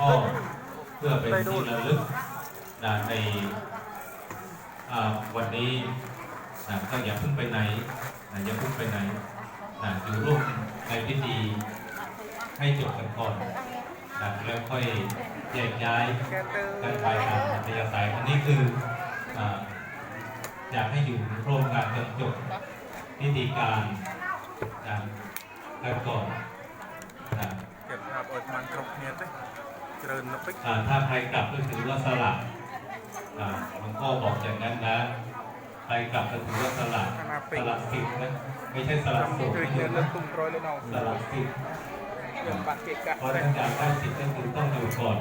พ่อเพื่อเป็นที่ระลึกนะในวันนี้นะก็อย่าเพิ่งไปไหนนะอย่าเพิ่งไปไหนนะอยู่ร่วมในพิธีให้จบกันก่อนนะแล้วค่อยแยกย้ายกันไปตามอัธยาศัยอันนี้คืออยากให้อยู่ร่วมกันจนจบพิธีการนะกันก่อนนะเก็บภาพออกมันครบเนียទេច្จริญนพิกถ้าใครกลับก็ถือว่าสลับหลวงพ่อบอกอย่างนั้นนะใครกลับก็ถือว่าสลับสละสิทธิ์นะไม่ใช่สลับะสุขนะสละสิทธิ์เพราะถ้าอากได้สิทธิ์ก็คือต้องอยู่ก่อน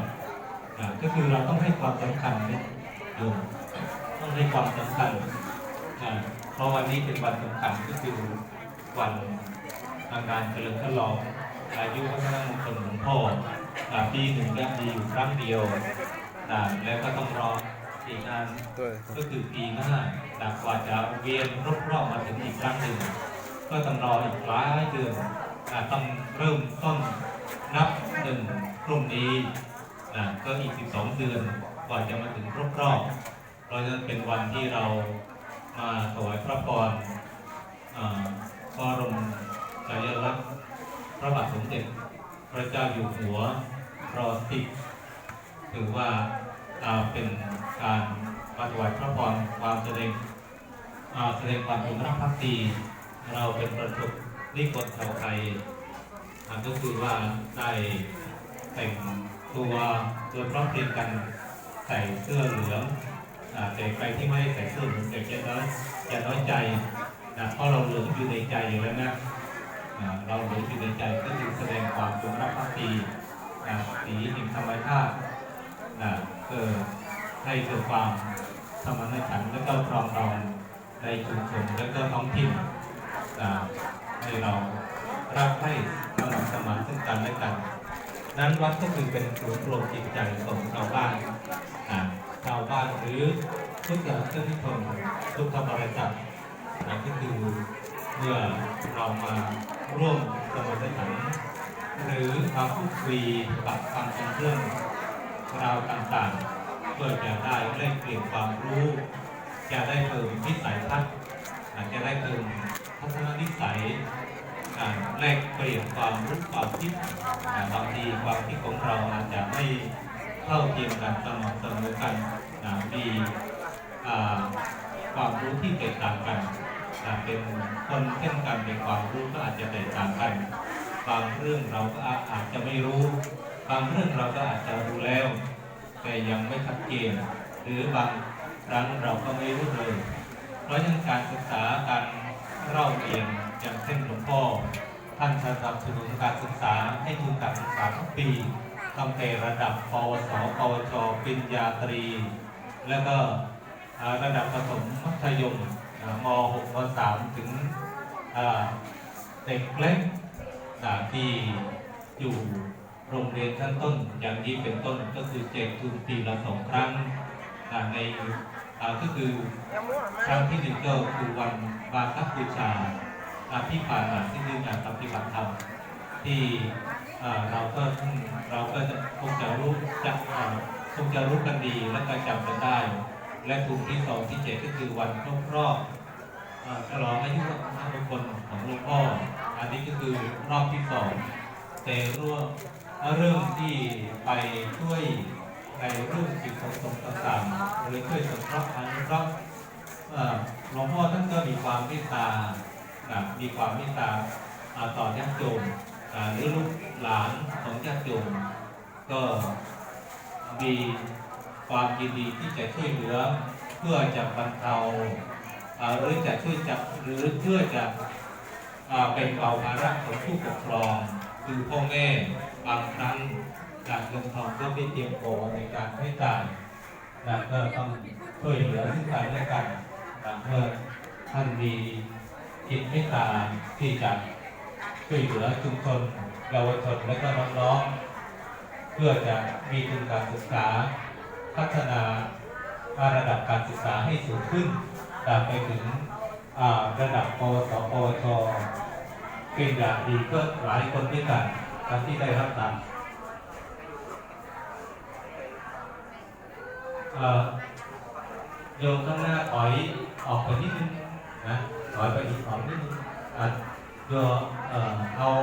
ก็คือเราต้องให้ความสำคัญเนี่ยต้องให้ความสำคัญเพราะวันนี้เป็นวันสำคัญก็คือวันทางการเฉลิมฉลองอายุวัฒนมงคลหลวงพ่อ ปีหนึ่งก็มีอยู่ครั้งเดียวอ่าแล้วก็ต้องรออีกนานទើก็คือปีหน้าแต่กว่าจะเวียนรอบๆมาถึงอีกครั้งหนึ่งก็ต้องรออีกหลายเดือนอ่าต้องเริ่มต้นนับหนึ่งพรุ่งนี้นะก็อีก 12 เดือนกว่าจะมาถึงรอบๆเพราะฉะนั้นเป็นวันที่เรามาถวายพระพรอ่าพระบรมฉายาลักษณ์พระบาทสมเด็จพระเจ้าอยู่หัว รอสิบถือว่าเป็นการมาถวายพระพรความแสดงแสดงความจงรักภักดีเราเป็นประสบนิกรชาวไทยก็คือว่าได้แต่งตัวโดยพร้อมเพรียงกันใส่เสื้อเหลืองแต่ใครที่ไม่ใส่เสื้อเหลืองแต่จะน้อยจะน้อยใจนะเพราะเราเหลืองอยู่ในใจอยู่แล้วนะเราเหลืองอยู่ในใจก็คือแสดงความจงรักภักดี สีแห่งธรรมชาตินะเกิดให้เกิดความสมานฉันท์และก็ปรองดองในชุมชนและก็ท้องถิ่นนะให้เรารักให้สมัครสมานซึ่งกันและกัน นั้นวัดก็คือเป็นศูนย์รวมจิตใจของชาวบ้านนะชาวบ้านหรือทุกอย่างที่ชนทุกธรรมริษันะก็คือเมื่อเรามาร่วมสมานฉันท์ หรือมาพูดคุยปรับฟังกันเรื่องราวต่างๆ เพื่อจะได้แลกเปลี่ยนความรู้ จะได้เพิ่มนิสัยทัศน์จะได้เพิ่มทัศนนิสัยแลกเปลี่ยนความรู้ความคิดบางทีความคิดของเราอาจจะไม่เท่าเทียมกันสม่ำเสมอกันมีความรู้ที่แตกต่างกันเป็นคนเช่นกันในความรู้ก็อาจจะแตกต่างกัน บางเรื่องเราก็อาจจะไม่รู้ บางเรื่องเราก็อาจจะรู้แล้ว แต่ยังไม่ชัดเจนหรือบางครั้งเราก็ไม่รู้เลย เพราะฉะนั้นการศึกษาการเล่าเรียนอย่างเช่นหลวงพ่อท่านสนับสนุนการศึกษาให้ทุนการศึกษาทุกปีตั้งแต่ระดับปวสปวชปริญญาตรี แล้วก็ระดับประถมมัธยมม .6 ม .3 ถึงเด็กเล็ก อ่าที่อยู่โรงเรียนชั้นต้นอย่างนี้เป็นต้นก็คือแจกทุนปีละสองครั้งในก็คือครั้งที่หนึ่งก็คือวันบาคับูชาที่ผ่านมาที่นี่การปฏิบัติธรรมที่เราก็เราก็จะคงจะรู้จักคงจะรู้กันดีและก็จำกันได้ และทุนที่สองที่เจ็ดก็คือวันครบรอบอ่าฉลองอายุวัฒนมงคลของหลวงพ่อ อันนี้ก็คือรอบที่สองแต่ร่วมเรื่องที่ไปช่วยในเรื่องสิ่งของสงฆ์ต่างๆหรือช่วยสงเคราะห์อนุเคราะห์หลวงพ่อท่านก็มีความเมตตาอ่ามีความเมตตาต่อญาติโยมหรือลูกหลานของญาติโยมก็มีความยินดีที่จะช่วยเหลือเพื่อจะบรรเทาหรือจะช่วยจับหรือเพื่อจะ เป็นเบาภาระของผู้ปกครอง คือพ่อแม่บางครั้งการเงินทองก็ไม่เพียงพอในการให้จ่ายนะก็ต้องช่วยเหลือซึ่งกันและกันนะเมื่อท่านมีจิตเมตตาที่จะช่วยเหลือชุมชนเยาวชนและก็น้องๆเพื่อจะมีทุนการศึกษา พัฒนาระดับการศึกษาให้สูงขึ้นตามไปถึง ระดับปวสปวชเก่งดาดีก็หลายคนด้วยกันครัที่ได้รับตามโยมข้างหน้าถอยออกไปนิดนึงนะถอยไปอีกสองนิดนึงโยเอา